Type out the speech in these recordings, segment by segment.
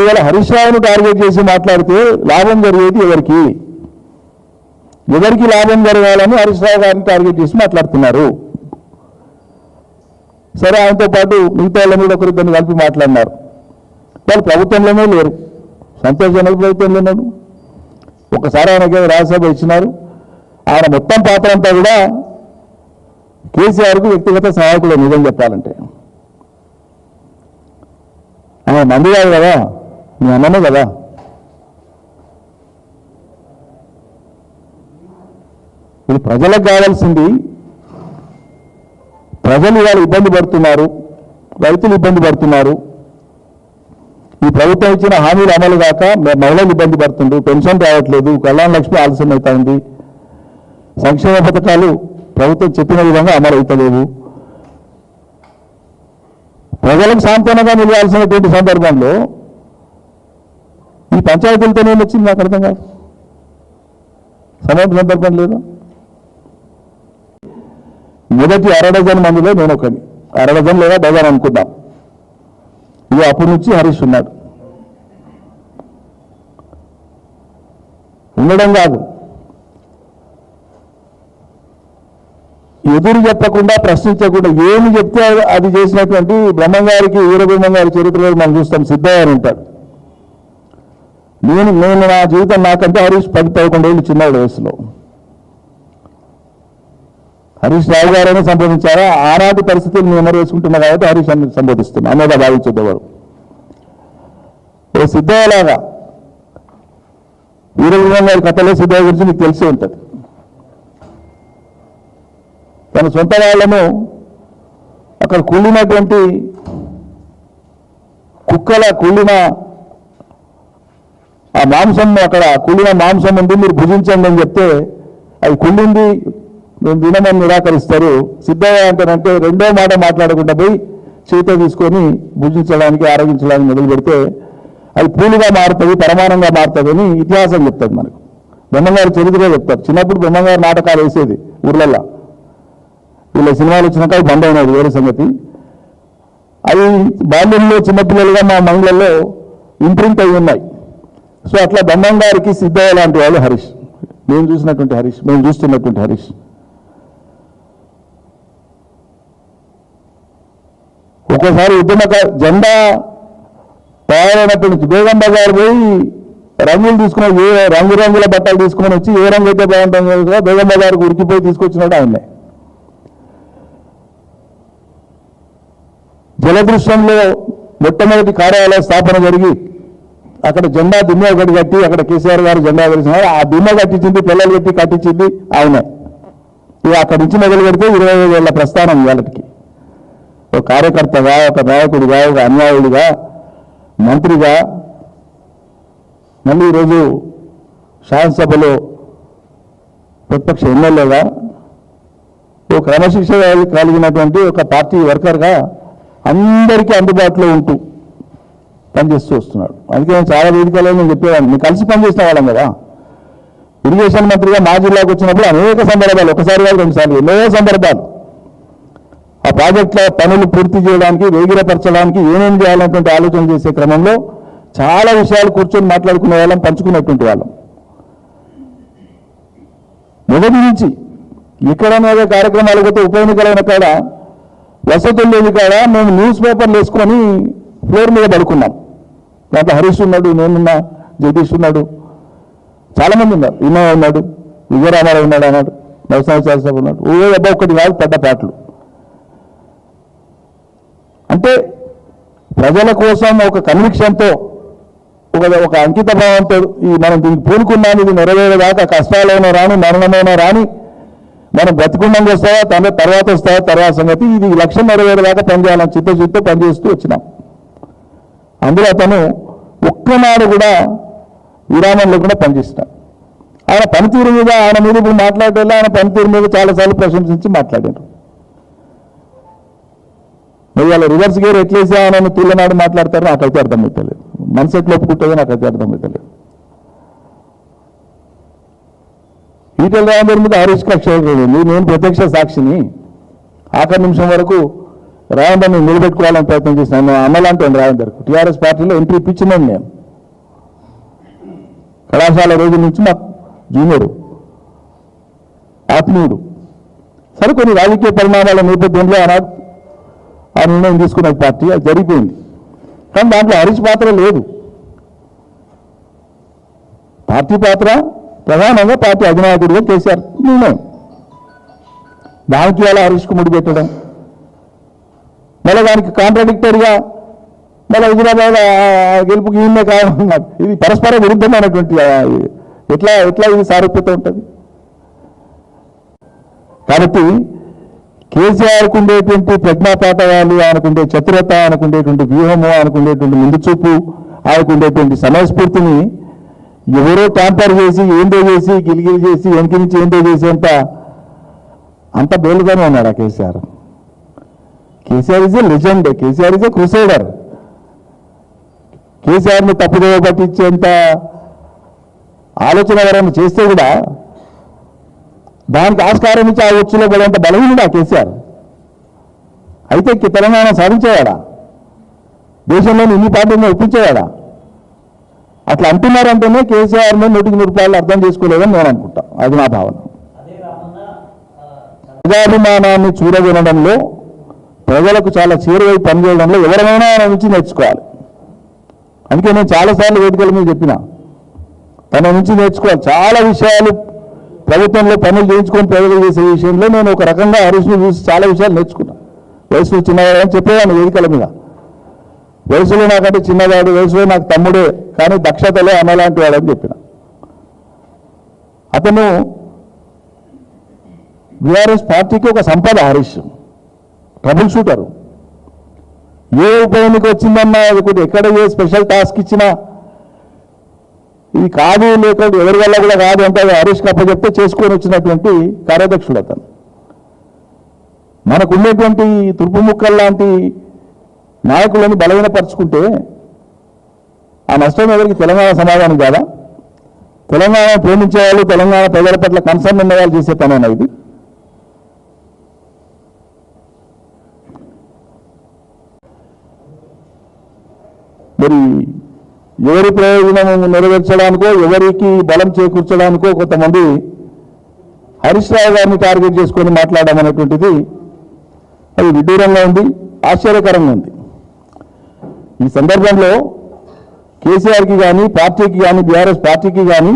మీరు ఇలా హరీష్ రావును టార్గెట్ చేసి మాట్లాడితే లాభం జరిగేది ఎవరికి? ఎవరికి లాభం జరగాలని హరీష్ రావు గారిని టార్గెట్ చేసి మాట్లాడుతున్నారు. సరే ఆయనతో పాటు మిగతా వాళ్ళ మీద ఒకరిద్దరిని కలిపి మాట్లాడినారు. వాళ్ళు ప్రభుత్వంలోనే లేరు. సంతోషజనక ప్రభుత్వంలో ఉన్నాడు ఒకసారి ఆయనకి రాజ్యసభ ఇచ్చినారు. ఆయన మొత్తం పాత్ర అంతా కూడా కేసీఆర్కు వ్యక్తిగత సహాయకుడు నిజం చెప్పాలంటే. ఆయన మంది కాదు కదా. మీ అన్ననే కదా? ఇది ప్రజలకు కావాల్సింది. ప్రజలు ఇవాళ ఇబ్బంది పడుతున్నారు. రైతులు ఇబ్బంది పడుతున్నారు. ఈ ప్రభుత్వం ఇచ్చిన హామీలు అమలు కాక మహిళలు ఇబ్బంది పడుతుండ్రు. పెన్షన్ రావట్లేదు. కళ్యాణ లక్ష్మి ఆలస్యం అవుతుంది. సంక్షేమ పథకాలు ప్రభుత్వం చెప్పిన విధంగా అమలు అవుతలేవు. ప్రజలకు సాంతనంగా నిలవాల్సినటువంటి సందర్భంలో ఈ పంచాయతీలతో నేను వచ్చింది నాకు అర్థం కాదు. సమయం సందర్భం లేదా. మొదటి అరడజన్ మందిలో నేను ఒకని అరడజన్ లేదా డజన్ అనుకుందాం. ఇక అప్పటి నుంచి హరీష్ ఉన్నాడు. ఉండడం కాదు. ఎదురు చెప్పకుండా ప్రశ్నించకుండా ఏమి చెప్తే అది- చేసినటువంటి బ్రహ్మంగారికి వీరబ్రహ్మం గారి చరిత్రలో మనం చూస్తాం. సిద్ధయ్య ఉంటాడు. నేను నేను నా జీవితం నాకంటే హరీష్ పది పదకొండు ఏళ్ళు వయసులో. హరీష్ రావు గారైనా సంబోధించారా? ఆనాటి పరిస్థితులు మేము వేసుకుంటున్నా కాబట్టి హరీష్ అని సంబోధిస్తున్నా. అన్నదా భావించేవారు ఓ సిద్ధయ్యలాగా. వీరభద్రం గారి కథలో సిద్ధయ్య గురించి మీకు తెలిసే ఉంటుంది. తన సొంత వాళ్ళను అక్కడ కుళ్ళినటువంటి కుక్కల కుళ్ళిన ఆ మాంసం అక్కడ కుళ్ళిన మాంసం ఉంది మీరు భుజించండి అని చెప్తే అది కుళ్ళింది మేము తినమని నిరాకరిస్తారు. సిద్ధయ్య అంటారంటే రెండో మాట మాట్లాడకుండా పోయి చేత తీసుకొని భుజించడానికి ఆరగించడానికి మొదలు పెడితే అది పూలుగా మారుతుంది పరమానంగా మారుతుంది అని ఇతిహాసం చెప్తుంది మనకు. బ్రహ్మంగారు చరిత్ర చెప్తారు. చిన్నప్పుడు బ్రహ్మంగారు నాటకాలు వేసేది ఊర్లల్లో. వీళ్ళ సినిమాలు వచ్చినాక అది బంద్ అయినది వేరే సంగతి. అవి బాల్యంలో చిన్నపిల్లలుగా మా మైండ్లలో ఇంప్రింట్ అయి ఉన్నాయి. సో అట్లా బొమ్మం గారికి సిద్ధయ్య లాంటి వాళ్ళు హరీష్. మేము చూసినటువంటి హరీష్ మేము చూస్తున్నటువంటి హరీష్. ఒక్కోసారి ఉద్యమక జెండా తయారైనప్పటి నుంచి బేగం బజార్ పోయి రంగులు తీసుకుని ఏ రంగు రంగుల బట్టలు తీసుకుని వచ్చి ఏ రంగు అయితే బాగుంటుందో కదా బేగం బజార్కు ఉరికిపోయి తీసుకొచ్చినాడు ఆయన్నే. జలదృశ్యంలో మొట్టమొదటి కార్యాలయ స్థాపన జరిగి అక్కడ జెండా దిమ్మ ఒకటి కట్టి అక్కడ కేసీఆర్ గారు జెండా వేసినారు ఆ దిమ్మ కట్టించింది పిల్లలు కట్టి కట్టించింది ఆయన. ఇక అక్కడి నుంచి మొదలు పెడితే ఇరవై ఐదు ప్రస్థానం ఇవాళకి. ఒక కార్యకర్తగా ఒక నాయకుడిగా ఒక అన్యాయుడిగా మంత్రిగా మళ్ళీ ఈరోజు శాసనసభలో ప్రతిపక్ష ఎమ్మెల్యేగా ఓ క్రమశిక్షణ కలిగినటువంటి ఒక పార్టీ వర్కర్గా అందరికీ అందుబాటులో ఉంటూ పనిచేస్తూ వస్తున్నాడు. అందుకే నేను చాలా వేదికల్లో నేను చెప్పేవాడిని. మేము కలిసి పనిచేసిన వాళ్ళం కదా. ఇరిగేషన్ మంత్రిగా మా జిల్లాకు వచ్చినప్పుడు అనేక సందర్భాలు ఒకసారి కాదు రెండుసార్లు ఎన్నో సందర్భాలు. ఆ ప్రాజెక్టుల పనులు పూర్తి చేయడానికి వేగిరపరచడానికి ఏమేమి చేయాలన్నటువంటి ఆలోచన చేసే క్రమంలో చాలా విషయాలు కూర్చొని మాట్లాడుకునే వాళ్ళం పంచుకున్నటువంటి వాళ్ళం. మొదటి నుంచి ఎక్కడైనా కార్యక్రమాలు పోతే ఉప ఎన్నికలైన కాడ వసతులు లేని కాడ మేము న్యూస్ పేపర్లు వేసుకొని ఫ్లోర్ మీద పడుకున్నాం. దాంట్లో హరీష్ ఉన్నాడు నేనున్నా జగదీష్ ఉన్నాడు. చాలామంది ఉన్నారు. ఇన్నో ఉన్నాడు విజయరామారావు ఉన్నాడు అన్నాడు వ్యవసాయ శాస్త్రం ఉన్నాడు. ఓ అబ్బా ఒకటి కాదు పెద్ద పాటలు. అంటే ప్రజల కోసం ఒక కన్విక్షన్తో ఒక ఒక అంకిత భావంతో ఈ మనం దీనికి పూనుకున్నాను ఇది నెరవేరేదాకా కష్టాలైనా రాని మరణమైనా రాని మనం బ్రతికుండంగా వస్తావా తన తర్వాత వస్తావా తర్వాత సంగతి ఇది లక్ష్యం నెరవేరేదాకా పనిచేయాలని చిత్తశుద్ధితో పనిచేస్తూ వచ్చినాం. అందులో అతను ఒక్కనాడు కూడా విరామం లేకుండా పనిచేస్తున్నాడు ఆయన పనితీరు మీద ఆయన మీద ఇప్పుడు మాట్లాడేలా ఆయన పనితీరు మీద చాలాసార్లు ప్రశంసించి మాట్లాడారు. మరి వాళ్ళ రివర్స్ గేర్ ఎట్లేసి ఆయన తూలనాడు మాట్లాడతారో నాకైతే అర్థమవుతలేదు మనసు ఎట్లా ఒప్పుకుంటుందో నాకైతే అర్థమవుతలేదు ఈటల రాజేందర్ మీద హరీష్ కక్ష నేను ప్రత్యక్ష సాక్షిని. ఆఖరి నిమిషం వరకు రాయందర్ని నిలబెట్టుకోవాలని ప్రయత్నం చేసిన నేను అన్నలాంటి రాయందర్ టీఆర్ఎస్ పార్టీలో ఎంట్రీ ఇప్పించినాను నేను. కళాశాల రోజుల నుంచి నాకు జూనియరు ఆత్మీయుడు. సరే కొన్ని రాజకీయ పరిణామాల నేపథ్యంలో ఆనాడు ఆ నిర్ణయం తీసుకున్న పార్టీ అది జరిగిపోయింది. కానీ దాంట్లో హరీష్ పాత్ర లేదు. పార్టీ పాత్ర ప్రధానంగా పార్టీ అధినాయకుడిగా కేసీఆర్ నిర్ణయం. దానికి ఎలా హరీష్కు ముడి పెట్టడం మళ్ళీ దానికి కాంట్రాడిక్టరీగా మళ్ళీ హైదరాబాద్ గెలుపుకి ఈయనే కారణం ఇది పరస్పర విరుద్ధమైనటువంటి ఎట్లా ఎట్లా ఇది సారూప్యత ఉంటుంది? కాబట్టి కేసీఆర్కు ఉండేటువంటి ప్రజ్ఞాపాఠవాలు ఆయనకుండే చతురత ఆయనకుండేటువంటి వ్యూహము ఆయనకుండేటువంటి ముందు చూపు ఆయనకుండేటువంటి సమయస్ఫూర్తిని ఎవరో ట్యాంపర్ చేసి ఏందో చేసి గిలిగిలి చేసి వెనక నుంచి ఏందో చేసి అంత అంత బేలుగానే ఉన్నాడు ఆ KCR. KCR is a legend KCR is a crusader కేసీఆర్ని తప్పుదోవ పట్టించేంత ఆలోచన ఎవరైనా చేస్తే కూడా దానికి ఆస్కారం ఇచ్చి ఆ ఉచ్చులో పడేంత బలహీనుడా కేసీఆర్. అయితే తెలంగాణ సాధించేవాడా? దేశంలోని ఇన్ని పార్టీలను ఒప్పించేవాడా? అట్లా అంటున్నారంటేనే కేసీఆర్ని నూటికి నూరు రూపాయలు అర్థం చేసుకోలేదని నేను అనుకుంటా. అది నా భావన. ప్రజాభిమానాన్ని చూరగొనడంలో ప్రజలకు చాలా చేరువై పనిచేయడంలో ఎవరైనా నుంచి నేర్చుకోవాలి. అందుకే నేను చాలాసార్లు వేదికల మీద చెప్పిన. తన నుంచి నేర్చుకోవాలి చాలా విషయాలు ప్రభుత్వంలో పనులు చేయించుకొని ప్రజలు చేసే విషయంలో నేను ఒక రకంగా హరీష్ను చూసి చాలా విషయాలు నేర్చుకున్నా. వయసులో చిన్నవాడని చెప్పేవాడిని వేదికల మీద. వయసులో నాకంటే చిన్నవాడు వయసులో నాకు తమ్ముడే కానీ దక్షతలో అన్నలాంటి అని చెప్పిన. అతను బీఆర్ఎస్ పార్టీకి ఒక సంపద హరీష్. Trouble shooter. ఏ ఉపయోగానికి వచ్చిందన్నా అది ఎక్కడ ఏ స్పెషల్ టాస్క్ ఇచ్చినా? ఇది కాదు లేకపోతే ఎవరి వల్ల కూడా కాదు అంటే హరీష్ కప్ప చెప్తే చేసుకొని వచ్చినటువంటి కార్యదక్షుడు అతను. మనకు ఉండేటువంటి తుర్పు ముక్కల్ లాంటి నాయకులను బలహీనపరుచుకుంటే ఆ నష్టం ఎవరికి తెలంగాణ సమాధానం కాదా? తెలంగాణ ప్రేమించే వాళ్ళు తెలంగాణ ప్రజల పట్ల కన్సర్న్ ఉన్న వాళ్ళు చేసే పనేనా ఇది? మరి ఎవరి ప్రయోజనం నెరవేర్చడానికో ఎవరికి బలం చేకూర్చడానికో కొంతమంది హరీష్ రావు గారిని టార్గెట్ చేసుకొని మాట్లాడడం అనేటువంటిది అది విడ్డూరంగా ఉంది ఆశ్చర్యకరంగా ఉంది. ఈ సందర్భంలో కేసీఆర్కి కానీ పార్టీకి కానీ బీఆర్ఎస్ పార్టీకి కానీ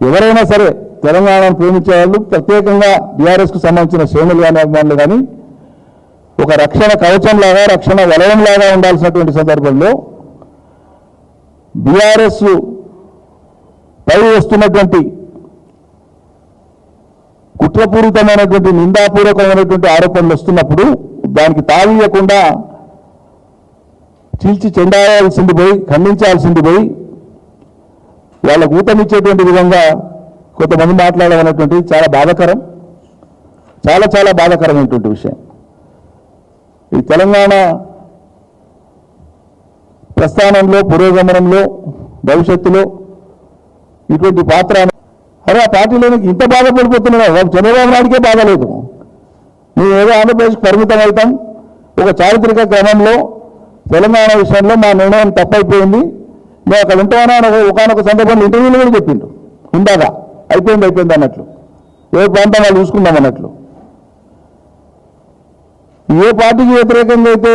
ఎవరైనా సరే తెలంగాణను ప్రేమించే వాళ్ళు ప్రత్యేకంగా బీఆర్ఎస్కు సంబంధించిన శ్రేణులు కానీ అభిమానులు కానీ ఒక రక్షణ కవచంలాగా రక్షణ వలయం లాగా ఉండాల్సినటువంటి సందర్భంలో బీఆర్ఎస్ పై వస్తున్నటువంటి కుట్రపూరితమైనటువంటి నిందాపూర్వకమైనటువంటి ఆరోపణలు వస్తున్నప్పుడు దానికి తావీయకుండా చీల్చి చెండాల్సింది పోయి ఖండించాల్సింది పోయి వాళ్ళకు ఊతమిచ్చేటువంటి విధంగా కొంతమంది మాట్లాడమన్నటువంటిది చాలా బాధాకరం చాలా చాలా బాధాకరమైనటువంటి విషయం. ఈ తెలంగాణ ప్రస్థానంలో పురోగమనంలో భవిష్యత్తులో ఇటువంటి పాత్ర అరే ఆ పార్టీలో ఇంత ఇంత బాధపడిపోతున్నావు చంద్రబాబు నాయుడికే బాధ లేదు. మేము ఏదో ఆంధ్రప్రదేశ్కి పరిమితం అవుతాం. ఒక చారిత్రక క్రమంలో తెలంగాణ విషయంలో మా నిర్ణయం తప్పైపోయింది. మేము అక్కడ ఉంటామని ఆయన ఒకనొక సందర్భంలో ఇంటర్వ్యూలో కూడా చెప్పిండు. ఉండగా. అయిపోయింది అయిపోయింది అన్నట్లు. ఏ ప్రాంతం వాళ్ళు చూసుకుందాం అన్నట్లు. ఏ పార్టీకి వ్యతిరేకంగా అయితే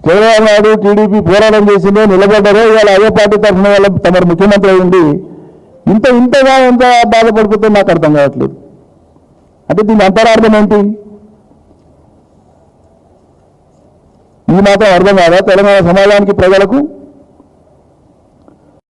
చంద్రబాబు నాయుడు టీడీపీ పోరాటం చేసిందో నిలబడ్డారో ఇవాళ అదే పార్టీ తరఫున వాళ్ళ తమరు ముఖ్యమంత్రి అయింది ఇంత ఇంతగా ఎంత బాధపడిపోతుందో నాకు అర్థం కావట్లేదు. అంటే దీని అంతరార్థం ఏంటి? ఇది మాత్రం అర్థం కాదా? తెలంగాణ సమాజానికి ప్రజలకు?